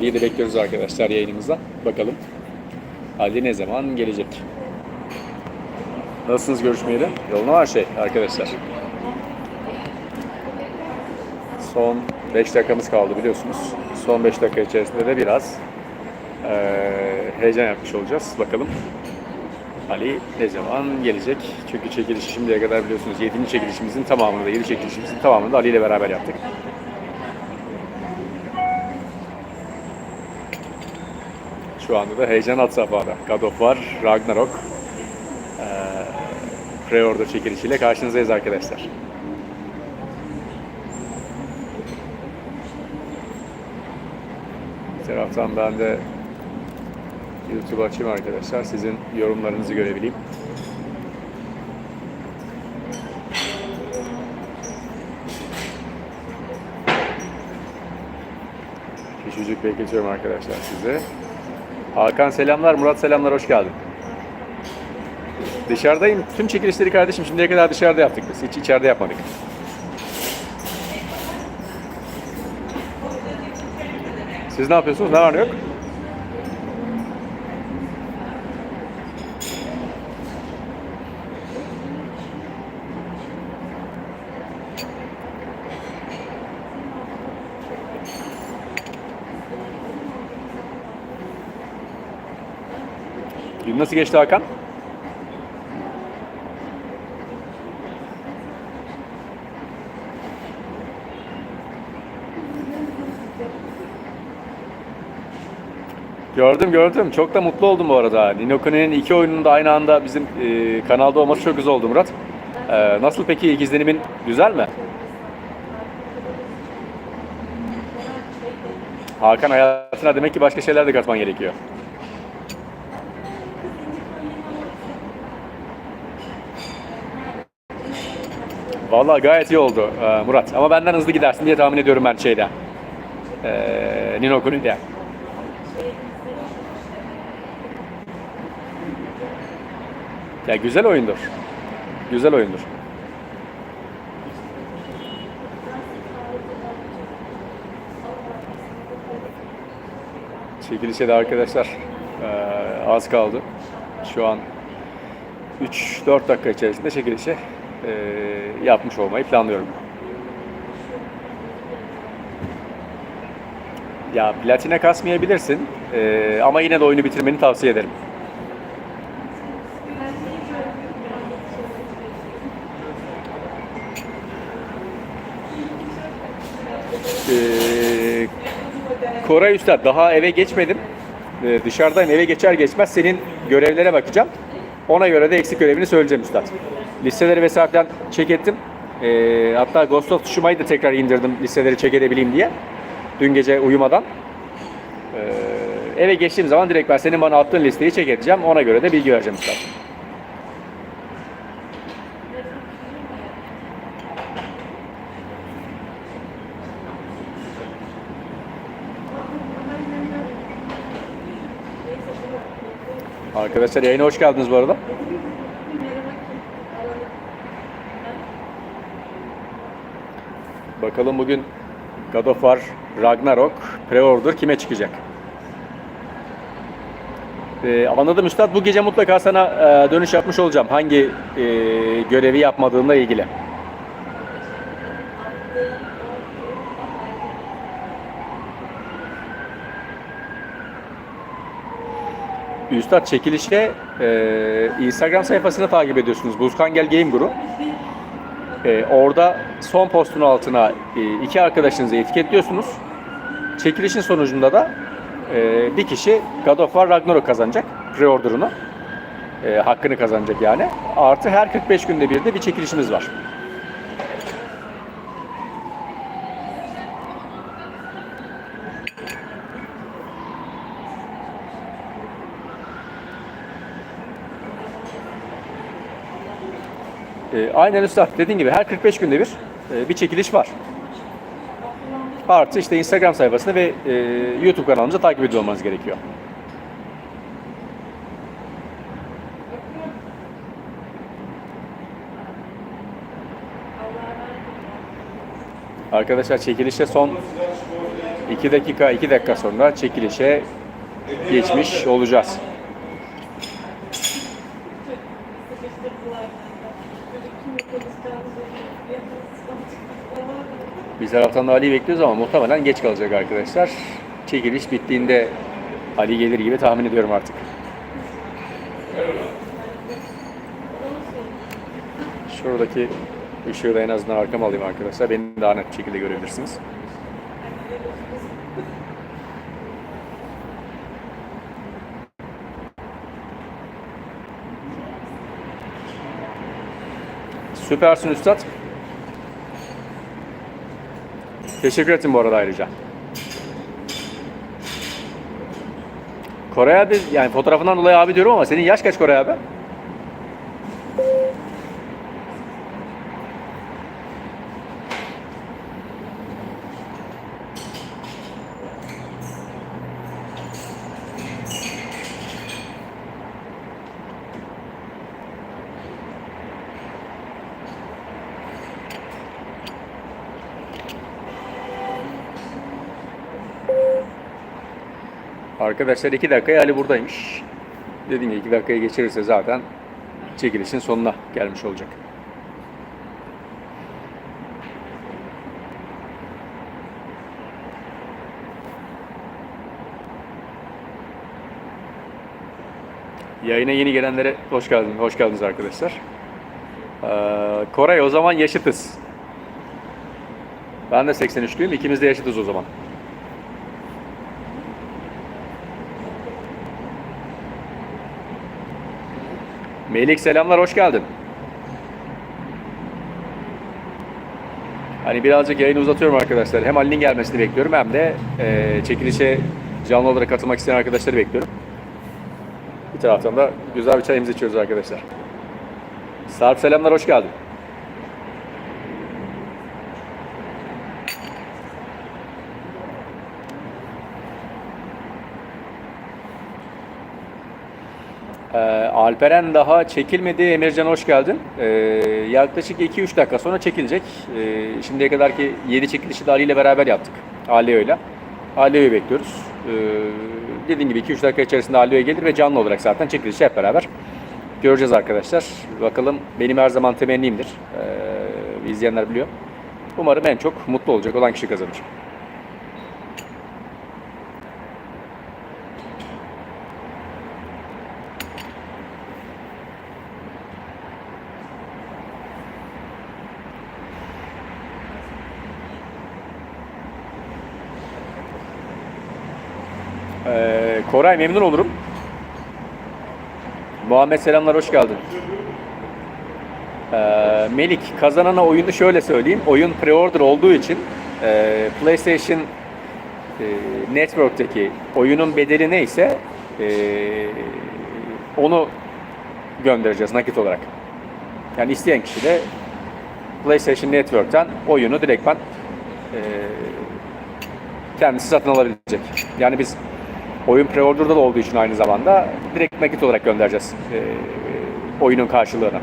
Ali'yi de bekliyoruz arkadaşlar yayınımıza. Bakalım Ali ne zaman gelecek? Nasılsınız görüşmeyeli? Yoluna var şey arkadaşlar. Son 5 dakikamız kaldı biliyorsunuz. Son 5 dakika içerisinde de biraz eee, heyecan yapmış olacağız. Bakalım Ali ne zaman gelecek? Çünkü çekilişi şimdiye kadar biliyorsunuz 7. çekilişimizin tamamını da 7 çekilişimizin tamamını Ali ile beraber yaptık. Şu anda da heyecan hat safhada. God of War, Ragnarok, eee pre-order çekilişiyle karşınızdayız arkadaşlar. Bir taraftan ben de YouTube açayım arkadaşlar. Sizin yorumlarınızı görebileyim. Küçücük bekletiyorum arkadaşlar size. Hakan selamlar, Murat selamlar, hoş geldin. Dışarıdayım. Tüm çekilişleri kardeşim şimdiye kadar dışarıda yaptık biz. Hiç içeride yapmadık. Siz ne yapıyorsunuz? Ne var ne yok? Gün nasıl geçti Hakan? Gördüm gördüm. Çok da mutlu oldum bu arada. Ninokune'nin iki oyunun da aynı anda bizim e, kanalda olması çok güzel oldu Murat. E, nasıl peki ilk izlenimin güzel mi? Hakan hayatına demek ki başka şeyler de katman gerekiyor. Vallahi gayet iyi oldu e, Murat. Ama benden hızlı gidersin diye tahmin ediyorum ben şeyde. E, Nino Kuni'de. Ya güzel oyundur. Güzel oyundur. Çekilişe de arkadaşlar eee, az kaldı. Şu an 3-4 dakika içerisinde çekilişe yapmış olmayı planlıyorum. Ya platine kasmayabilirsin eee, ama yine de oyunu bitirmeni tavsiye ederim. Ee, Koray Üstad daha eve geçmedim. Ee, dışarıdayım eve geçer geçmez senin görevlere bakacağım. Ona göre de eksik görevini söyleyeceğim Üstad. Listeleri vesaireden check ettim. Ee, hatta Ghost of Tsushima'yı da tekrar indirdim listeleri check edebileyim diye. Dün gece uyumadan. Ee, eve geçtiğim zaman direkt ben senin bana attığın listeyi check edeceğim. Ona göre de bilgi vereceğim Üstad. Arkadaşlar yayına hoş geldiniz bu arada. Bakalım bugün God of War Ragnarok pre-order kime çıkacak? Ee, anladım Üstad. Bu gece mutlaka sana e, dönüş yapmış olacağım. Hangi e, görevi yapmadığınla ilgili. Üstad çekilişe e, Instagram sayfasını takip ediyorsunuz. Buzkangel Game Group. E, orada son postun altına e, iki arkadaşınızı etiketliyorsunuz. Çekilişin sonucunda da e, bir kişi God of War Ragnarok kazanacak. Pre-order'ını. E, hakkını kazanacak yani. Artı her 45 günde bir de bir çekilişimiz var. E, aynen Üstad dediğin gibi her 45 günde bir e, bir çekiliş var. Artı işte Instagram sayfasını ve e, YouTube kanalımızı takip ediyor olmanız gerekiyor. Arkadaşlar çekilişte son 2 dakika 2 dakika sonra çekilişe geçmiş olacağız. Biz taraftan da Ali'yi bekliyoruz ama muhtemelen geç kalacak arkadaşlar. Çekiliş bittiğinde Ali gelir gibi tahmin ediyorum artık. Şuradaki ışığı da en azından arkama alayım arkadaşlar. Beni daha net şekilde görebilirsiniz. Süpersin üstad. Teşekkür ettim bu arada ayrıca. Koray abi, yani fotoğrafından dolayı abi diyorum ama senin yaş kaç Koray abi? Arkadaşlar 2 dakikaya Ali buradaymış. Dediğim gibi 2 dakikaya geçirirse zaten çekilişin sonuna gelmiş olacak. Yayına yeni gelenlere hoş geldiniz, hoş geldiniz arkadaşlar. Ee, Koray o zaman yaşıtız. Ben de 83'lüyüm, ikimiz de yaşıtız o zaman. Melik selamlar, hoş geldin. Hani birazcık yayını uzatıyorum arkadaşlar. Hem Ali'nin gelmesini bekliyorum hem de e, çekilişe canlı olarak katılmak isteyen arkadaşları bekliyorum. Bir taraftan da güzel bir çayımızı içiyoruz arkadaşlar. Sarp selamlar, hoş geldin. Ee, Alperen daha çekilmedi. Emircan hoş geldin. Ee, yaklaşık 2-3 dakika sonra çekilecek. Ee, şimdiye kadar ki 7 çekilişi de Ali ile beraber yaptık. Aleo'yla. Aleo'yu bekliyoruz. Ee, dediğim gibi 2-3 dakika içerisinde Aleo gelir ve canlı olarak zaten çekilişi hep beraber göreceğiz arkadaşlar. Bakalım benim her zaman temennimdir. Ee, izleyenler biliyor. Umarım en çok mutlu olacak olan kişi kazanır. Koray memnun olurum. Muhammed selamlar hoş geldin. Ee, Melik kazanana oyunu şöyle söyleyeyim. Oyun pre-order olduğu için e, PlayStation e, Network'teki oyunun bedeli neyse e, onu göndereceğiz nakit olarak. Yani isteyen kişi de PlayStation Network'ten oyunu direktman e, kendisi satın alabilecek. Yani biz oyun pre-order'da da olduğu için aynı zamanda direkt nakit olarak göndereceğiz e, oyunun karşılığını.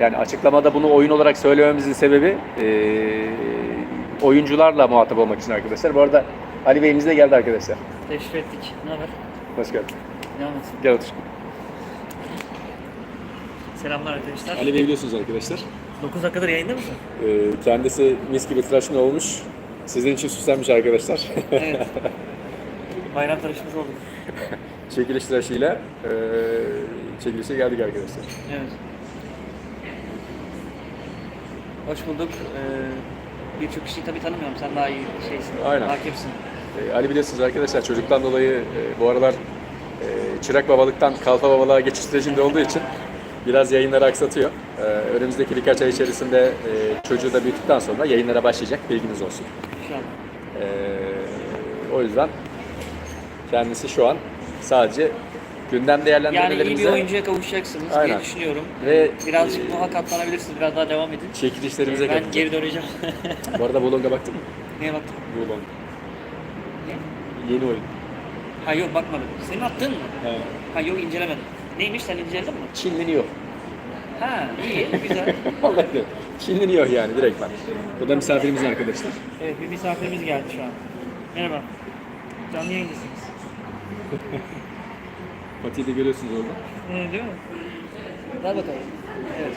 Yani açıklamada bunu oyun olarak söylememizin sebebi e, oyuncularla muhatap olmak için arkadaşlar. Bu arada Ali Bey'imiz de geldi arkadaşlar. Teşrif ettik. Ne haber? Hoş geldin. Gel otur. Selamlar arkadaşlar. Ali Bey biliyorsunuz arkadaşlar. 9 dakikadır yayında mısın? E, kendisi mis gibi tıraşın olmuş. Sizin için süslenmiş arkadaşlar. Evet. Bayram tıraşımız oldu. Çekiliş tıraşıyla e, çekilişe geldik arkadaşlar. Evet. Hoş bulduk. Ee, Birçok kişiyi tabii tanımıyorum. Sen daha iyi şeysin. Aynen. Hakimsin. E, Ali biliyorsunuz arkadaşlar çocuktan dolayı e, bu aralar e, çırak babalıktan kalfa babalığa geçiş sürecinde olduğu için biraz yayınları aksatıyor. E, önümüzdeki birkaç ay içerisinde e, çocuğu da büyüttükten sonra yayınlara başlayacak bilginiz olsun. İnşallah. E, o yüzden kendisi şu an sadece gündem Yani iyi değerlendirmelerimize bir oyuncuya kavuşacaksınız Aynen. diye düşünüyorum. Ve- Birazcık daha katlanabilirsiniz. Biraz daha devam edin. çekilişlerimize ben katılacak. geri döneceğim. Bu arada Volong'a baktın mı? Neye baktın? Volong. Ne? Yeni oyun. Ha yok bakmadım. Senin attığın mı? Ha yok incelemedim. Neymiş sen inceledin mi? Çinleniyor. Ha iyi güzel. Vallahi diyorum. Çinleniyor yani direkt bak. Bu da misafirimizin arkadaşlar. evet bir misafirimiz geldi şu an. Merhaba. Canlı yayındasınız. Fatih'i de görüyorsunuz orada. Ee, değil mi? Ver bakalım. Evet.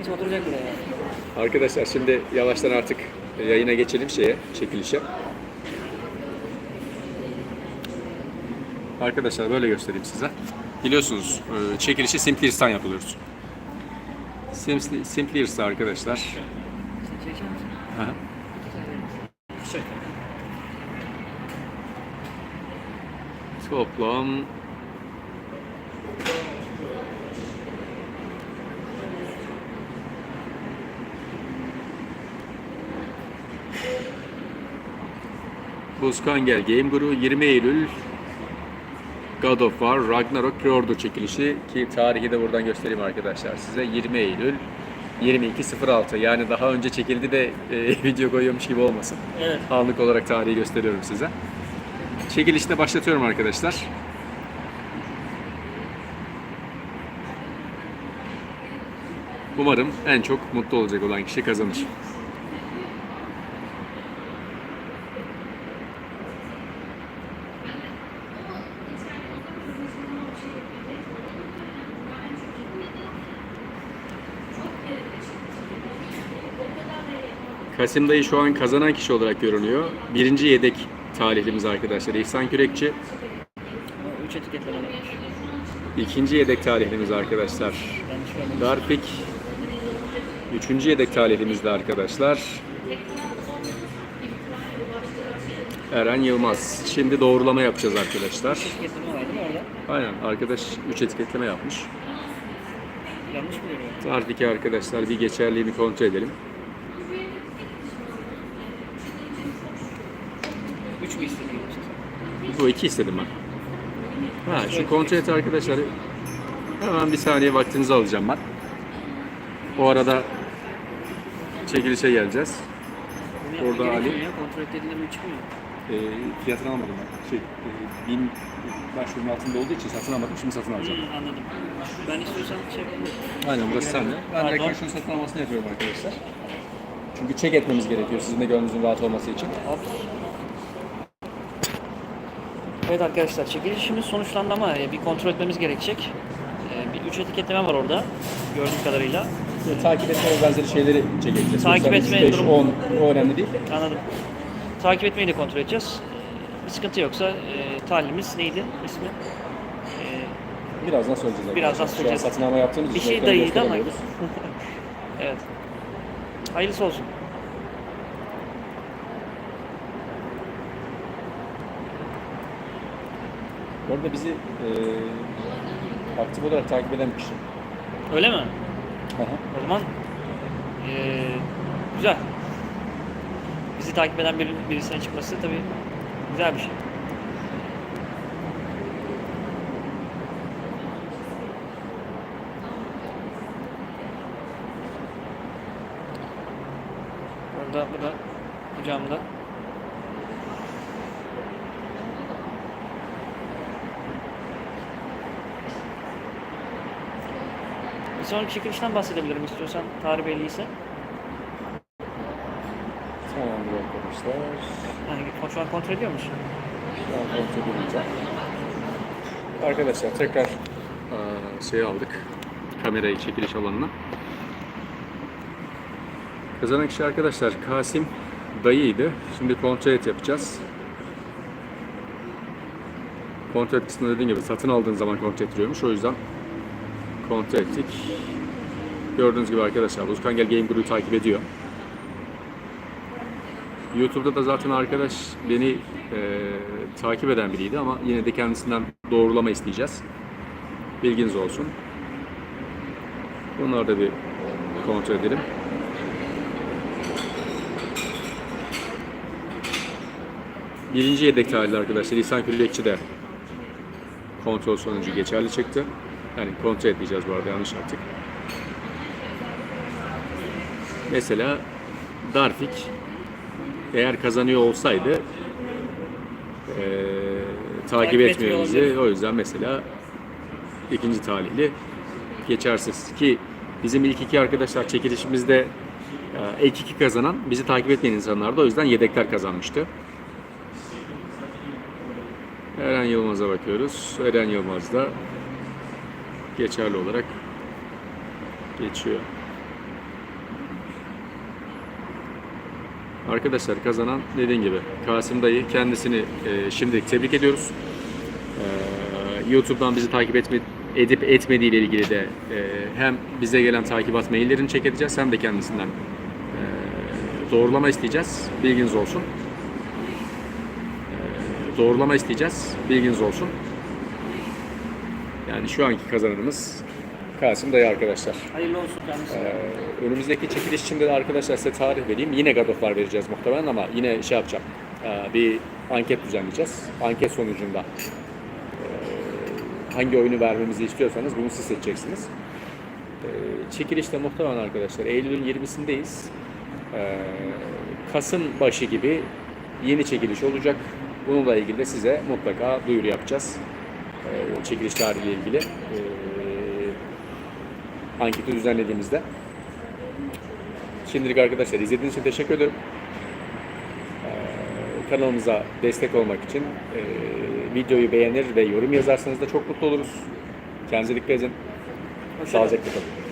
Hiç oturacak buraya. Arkadaşlar şimdi yavaştan artık yayına geçelim şeye, çekilişe. Arkadaşlar böyle göstereyim size. Biliyorsunuz e, çekilişi Simplers'tan yapılıyoruz. Simpli- Simplers'ta arkadaşlar. Toplam Buzkangel Game Guru 20 Eylül God of War Ragnarok Preorder çekilişi ki tarihi de buradan göstereyim arkadaşlar size 20 Eylül 22.06 yani daha önce çekildi de e, video koyuyormuş gibi olmasın. Evet. Anlık olarak tarihi gösteriyorum size. Çekilişte başlatıyorum arkadaşlar. Umarım en çok mutlu olacak olan kişi kazanır. Kasim dayı şu an kazanan kişi olarak görünüyor. Birinci yedek talihlimiz arkadaşlar İhsan Kürekçi. O Üç etiketleme varmış. İkinci yedek talihlimiz arkadaşlar. Darpik. Üçüncü yedek talihlimiz de arkadaşlar Eren Yılmaz. Şimdi doğrulama yapacağız arkadaşlar. Aynen arkadaş 3 etiketleme yapmış. Yanlış mı görüyorum? Darpik'i arkadaşlar bir geçerliğini kontrol edelim. Sen? Bu iki istedim ben. Ha, şu kontrol et arkadaşlar. Hemen bir saniye vaktinizi alacağım ben. O arada çekilişe geleceğiz. Bunu Orada Ali. Ya, kontrol ettiğinde mi çıkmıyor? E, fiyatını almadım ben. Şey, e, bin başvurunun altında olduğu için satın almadım. Şimdi satın alacağım. Hı, anladım. Ben istiyorsan şey yapayım. Aynen burası sende. Ben Pardon. şunun satın almasını yapıyorum arkadaşlar. Çünkü çek etmemiz gerekiyor sizin de gönlünüzün rahat olması için. Hop. Evet arkadaşlar çekilişimiz sonuçlandı ama e, bir kontrol etmemiz gerekecek. E, Bir üç etiketleme var orada gördüğüm kadarıyla. E, takip etme ve benzeri şeyleri çek edeceğiz. Takip Yoksa etme beş, durumu- on, o önemli değil. Anladım. Takip etmeyi de kontrol edeceğiz. E, Bir sıkıntı yoksa e, talihimiz neydi ismi? E, Birazdan söyleyeceğiz arkadaşlar. Birazdan Şu an söyleyeceğiz. satın alma yaptığımız Bir için şey ekranı dayıydı ama. gösteremiyoruz. evet. Hayırlısı olsun. Bu arada bizi e, aktif olarak takip eden bir kişi. Öyle mi? Aha. O zaman e, güzel. Bizi takip eden bir, birisine çıkması tabii güzel bir şey. Orada, burada, kucağımda. Bir sonraki çekilişten bahsedebilirim istiyorsan tarih belliyse. Tamamdır arkadaşlar. Yani şu an kontrol ediyor musun? Şu an kontrol edeceğim. Arkadaşlar tekrar eee, şey aldık. Kamerayı çekiliş alanına. Kazanan kişi arkadaşlar Kasim dayıydı. Şimdi kontrol et yapacağız. Kontrol et kısmında dediğim gibi satın aldığın zaman kontrol ettiriyormuş. O yüzden kontrol ettik. Gördüğünüz gibi arkadaşlar Uzkangel Game Group'u takip ediyor. YouTube'da da zaten arkadaş beni e, takip eden biriydi ama yine de kendisinden doğrulama isteyeceğiz. Bilginiz olsun. Bunları da bir kontrol edelim. Birinci yedek talihli arkadaşlar İhsan Küllekçi de kontrol sonucu geçerli çıktı. Yani kontrol edeceğiz bu arada yanlış yaptık. Mesela Darfik eğer kazanıyor olsaydı eee, takip Takip etmiyor bizi. O yüzden mesela ikinci talihli geçersiz ki Bizim ilk iki arkadaşlar çekilişimizde e, ilk iki kazanan bizi takip etmeyen insanlardı. O yüzden yedekler kazanmıştı. Eren Yılmaz'a bakıyoruz. Eren Yılmaz da geçerli olarak geçiyor. Arkadaşlar kazanan dediğim gibi Kasım dayı kendisini e, şimdilik tebrik ediyoruz. Ee, YouTube'dan bizi takip etme, edip etmediği ile ilgili de e, hem bize gelen takibat maillerini check edeceğiz hem de kendisinden e, doğrulama isteyeceğiz. Bilginiz olsun. E, doğrulama isteyeceğiz. Bilginiz olsun. Yani şu anki kazananımız Kasım dayı arkadaşlar. Hayırlı olsun kendisine. Ee, önümüzdeki çekiliş için de arkadaşlar size tarih vereyim. Yine God of War vereceğiz muhtemelen ama yine şey yapacağım. Ee, bir anket düzenleyeceğiz. Anket sonucunda ee, hangi oyunu vermemizi istiyorsanız bunu siz seçeceksiniz. Ee, çekilişte muhtemelen arkadaşlar Eylül'ün 20'sindeyiz. Ee, Kasım başı gibi yeni çekiliş olacak. Bununla ilgili de size mutlaka duyuru yapacağız. Ee, çekiliş tarihiyle ilgili. Ee, anketi düzenlediğimizde. Şimdilik arkadaşlar izlediğiniz için teşekkür ederim. Ee, kanalımıza destek olmak için e, videoyu beğenir ve yorum yazarsanız da çok mutlu oluruz. Kendinize dikkat edin. Sağlıcakla kalın.